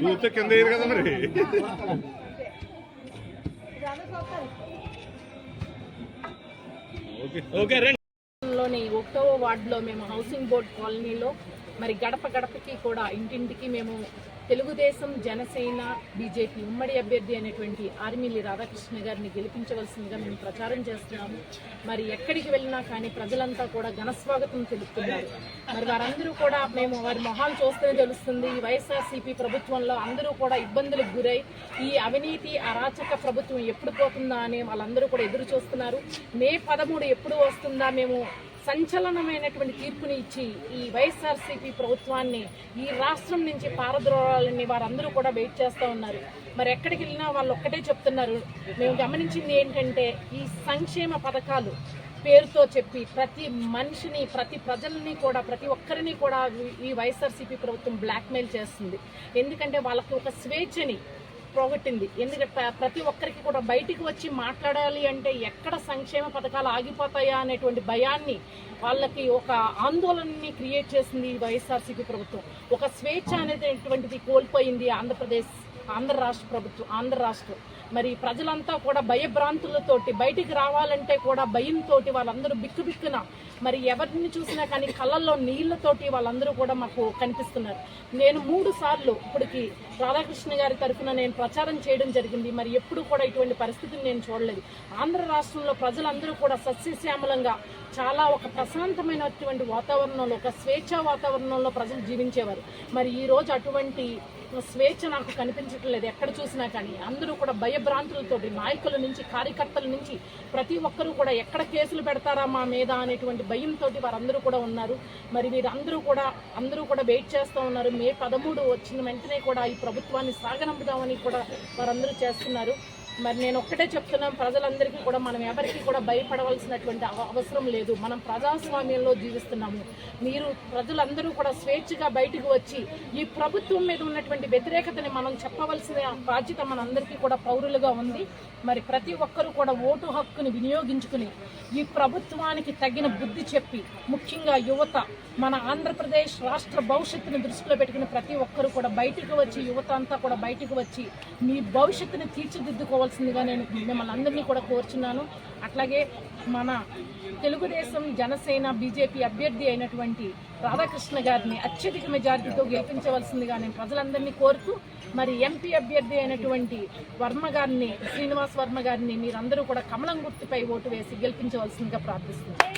చూస్తే కింద వేయరు కదా మరి. ఓకే ఓకే రండి. లోని ఒకటవ వార్డులో మేము హౌసింగ్ బోర్డ్ కాలనీలో మరి గడప గడపకి కూడా ఇంటింటికి మేము తెలుగుదేశం జనసేన బీజేపీ ఉమ్మడి అభ్యర్థి అనేటువంటి ఆర్మీలి రాధాకృష్ణ గారిని గెలిపించవలసిందిగా మేము ప్రచారం చేస్తున్నాము. మరి ఎక్కడికి వెళ్ళినా కానీ ప్రజలంతా కూడా ఘనస్వాగతం తెలుపుతున్నారు. మరి వారందరూ కూడా మేము వారి మొహాలు చూస్తేనే తెలుస్తుంది. వైఎస్ఆర్సీపీ ప్రభుత్వంలో అందరూ కూడా ఇబ్బందులకు గురై ఈ అవినీతి అరాచక ప్రభుత్వం ఎప్పుడు పోతుందా అని వాళ్ళందరూ కూడా ఎదురు చూస్తున్నారు. మే పదమూడు ఎప్పుడు వస్తుందా మేము సంచలనమైనటువంటి తీర్పుని ఇచ్చి ఈ వైఎస్ఆర్సీపీ ప్రభుత్వాన్ని ఈ రాష్ట్రం నుంచి పారద్రోలాలని వారందరూ కూడా వెయిట్ చేస్తూ ఉన్నారు. మరి ఎక్కడికి వెళ్ళినా వాళ్ళు ఒక్కటే చెప్తున్నారు. మేము గమనించింది ఏంటంటే ఈ సంక్షేమ పథకాలు పేరుతో చెప్పి ప్రతి మనిషిని ప్రతి ప్రజల్ని కూడా ప్రతి ఒక్కరిని కూడా ఈ- ఈ వైఎస్ఆర్సీపీ ప్రభుత్వం బ్లాక్మెయిల్ చేస్తుంది. ఎందుకంటే వాళ్ళకి ఒక స్వేచ్ఛని పోగొట్టింది. ఎందుకంటే ప్రతి ఒక్కరికి కూడా బయటికి వచ్చి మాట్లాడాలి అంటే ఎక్కడ సంక్షేమ పథకాలు ఆగిపోతాయా అనేటువంటి భయాన్ని వాళ్ళకి ఒక ఆందోళనని క్రియేట్ చేసింది వైఎస్ఆర్సీపీ ప్రభుత్వం. ఒక స్వేచ్ఛ అనేటువంటిది కోల్పోయింది ఆంధ్రప్రదేశ్ ఆంధ్ర రాష్ట్ర ప్రభుత్వం ఆంధ్ర రాష్ట్రం. మరి ప్రజలంతా కూడా భయభ్రాంతులతోటి బయటికి రావాలంటే కూడా భయంతో వాళ్ళందరూ బిక్కు బిక్కున మరి ఎవరిని చూసినా కానీ కళ్ళల్లో నీళ్ళతోటి వాళ్ళందరూ కూడా మాకు కనిపిస్తున్నారు. నేను మూడు సార్లు ఇప్పటికి రాధాకృష్ణ గారి తరఫున నేను ప్రచారం చేయడం జరిగింది. మరి ఎప్పుడు కూడా ఇటువంటి పరిస్థితిని నేను చూడలేదు. ఆంధ్ర రాష్ట్రంలో ప్రజలందరూ కూడా సస్యశ్యామలంగా చాలా ఒక ప్రశాంతమైనటువంటి వాతావరణంలో ఒక స్వేచ్ఛ వాతావరణంలో ప్రజలు జీవించేవారు. మరి ఈ రోజు అటువంటి స్వేచ్ఛ నాకు లేదు ఎక్కడ చూసినా కానీ. అందరూ కూడా భయభ్రాంతులతోటి నాయకుల నుంచి కార్యకర్తల నుంచి ప్రతి ఒక్కరూ కూడా ఎక్కడ కేసులు పెడతారా మా మీద అనేటువంటి భయంతో వారందరూ కూడా ఉన్నారు. మరి వీరందరూ కూడా అందరూ కూడా వెయిట్ చేస్తూ ఉన్నారు. మే పదమూడు వచ్చిన వెంటనే కూడా ఈ ప్రభుత్వాన్ని సాగనంపుదామని కూడా వారందరూ చేస్తున్నారు. మరి నేను ఒక్కటే చెప్తున్నాను ప్రజలందరికీ కూడా మనం ఎవరికి కూడా భయపడవలసినటువంటి అవసరం లేదు. మనం ప్రజాస్వామ్యంలో జీవిస్తున్నాము. మీరు ప్రజలందరూ కూడా స్వేచ్ఛగా బయటకు వచ్చి ఈ ప్రభుత్వం మీద ఉన్నటువంటి వ్యతిరేకతని మనం చెప్పవలసిన బాధ్యత మనందరికీ కూడా పౌరులుగా ఉంది. మరి ప్రతి ఒక్కరూ కూడా ఓటు హక్కుని వినియోగించుకుని ఈ ప్రభుత్వానికి తగిన బుద్ధి చెప్పి ముఖ్యంగా యువత మన ఆంధ్రప్రదేశ్ రాష్ట్ర భవిష్యత్తుని దృష్టిలో పెట్టుకుని ప్రతి ఒక్కరూ కూడా బయటకు వచ్చి యువత అంతా కూడా బయటకు వచ్చి మీ భవిష్యత్తుని తీర్చిదిద్దుకోవాల్సిందిగా నేను మిమ్మల్ని అందరినీ కూడా కోరుచున్నాను. అట్లాగే మన తెలుగుదేశం జనసేన బీజేపీ అభ్యర్థి అయినటువంటి రాధాకృష్ణ గారిని అత్యధిక మెజారిటీతో గెలిపించవలసిందిగా నేను ప్రజలందరినీ కోరుతూ మరి ఎంపీ అభ్యర్థి అయినటువంటి వర్మ గారిని శ్రీనివాస్ వర్మ గారిని మీరందరూ కూడా కమలం గుర్తుపై ఓటు వేసి గెలిపించవలసిందిగా ప్రార్థిస్తున్నాను.